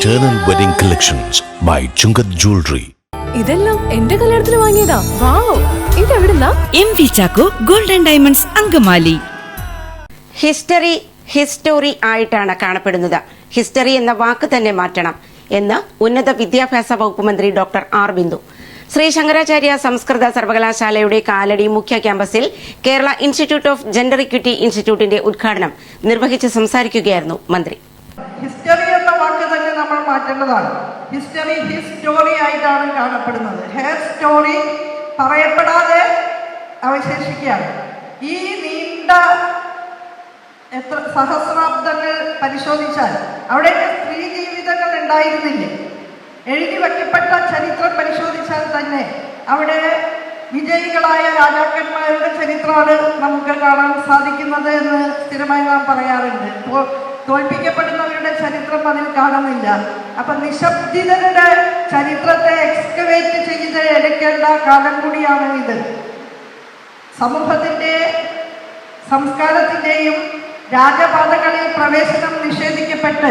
Eternal Wedding Collections by Chungat Jewelry. ഇതെല്ലാം എന്റെ കല്യാണത്തിന് വാങ്ങിയതാ. Wow ഇതെവിടുന്നാ? M V Chacko golden diamonds Angamaly. History history ആയിട്ടാണ് കാണപ്പെടുന്നത്. ഹിസ്റ്ററി എന്ന വാക്ക് തന്നെ മാറ്റണം എന്ന് ഉന്നത വിദ്യാഭ്യാസ വകുപ്പ് മന്ത്രി ഡോക്ടർ ആർ ബിന്ദു. ശ്രീ ശങ്കരാചാര്യ സംസ്കൃത സർവകലാശാലയുടെ കാലടി മുഖ്യ ക്യാമ്പസിൽ Kerala institute of gender equity ഇൻസ്റ്റിറ്റ്യൂട്ടിന്റെ ഉദ്ഘാടനം നിർവഹിച്ച് സംസാരിക്കുകയായിരുന്നു മന്ത്രി. ഹിസ്റ്ററി നമ്മൾ മാറ്റേണ്ടതാണ്. ഹിസ്റ്ററി ഹിസ്റ്റോറി ആയിട്ടാണ് കാണപ്പെടുന്നത്. ഹെയർ സ്റ്റോറി പറയപ്പെടാതെ അവശേഷിക്കുകയാണ്. ഈ നീണ്ട എത്ര സഹസ്രാബ്ദങ്ങൾ പരിശോധിച്ചാൽ അവിടെ സ്ത്രീ ജീവിതങ്ങൾ ഉണ്ടായിരുന്നില്ല. എഴുതി വയ്ക്കപ്പെട്ട ചരിത്രം പരിശോധിച്ചാൽ തന്നെ അവിടെ വിജയികളായ രാജാക്കന്മാരുടെ ചരിത്രമാണ് നമുക്ക് കാണാൻ സാധിക്കുന്നത് എന്ന് സ്ഥിരമായി നാം പറയാറുണ്ട്. തോ- തോൽപ്പിക്കപ്പെടുന്നവരുടെ ചരിത്രം അതിൽ കാണുന്നില്ല. അപ്പൊ നിശബ്ദിതരുടെ ചരിത്രത്തെ എക്സ്കവേറ്റ് ചെയ്ത് എടുക്കേണ്ട കാലം കൂടിയാണ് ഇത് സമൂഹത്തിന്റെ സംസ്കാരത്തിന്റെയും രാജപാതകളിൽ പ്രവേശനം നിഷേധിക്കപ്പെട്ട്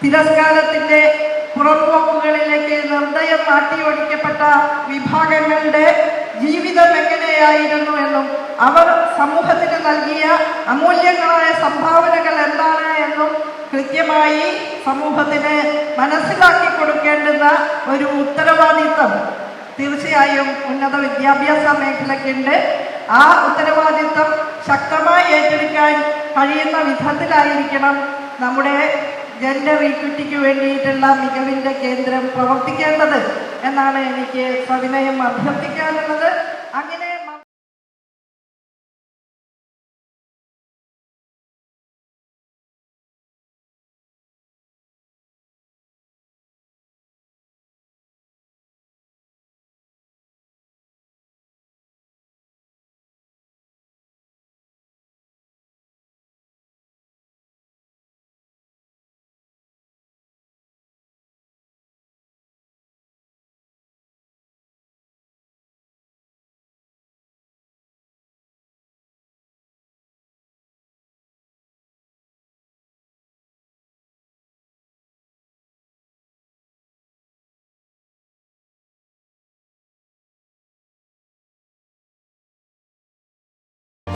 തിരസ്കാരത്തിന്റെ പുറംപോക്കുകളിലേക്ക് നിർദ്ദയം മാറ്റിയൊടിക്കപ്പെട്ട വിഭാഗങ്ങളുടെ ജീവിതം എങ്ങനെയായിരുന്നു എന്നും അവർ സമൂഹത്തിന് നൽകിയ അമൂല്യങ്ങളായ സംഭാവനകൾ എന്താണ് എന്നും കൃത്യമായി സമൂഹത്തിന് മനസ്സിലാക്കി കൊടുക്കേണ്ടുന്ന ഒരു ഉത്തരവാദിത്തം തീർച്ചയായും ഉന്നത വിദ്യാഭ്യാസ മേഖലയ്ക്കുണ്ട്. ആ ഉത്തരവാദിത്തം ശക്തമായി ഏറ്റെടുക്കാൻ കഴിയുന്ന വിധത്തിലായിരിക്കണം നമ്മുടെ ജെൻഡർ ഇക്വിറ്റിക്ക് വേണ്ടിയിട്ടുള്ള മികവിന്റെ കേന്ദ്രം പ്രവർത്തിക്കേണ്ടത് എന്നാണ് എനിക്ക് സവിനയം അഭ്യർത്ഥിക്കാനുള്ളത്.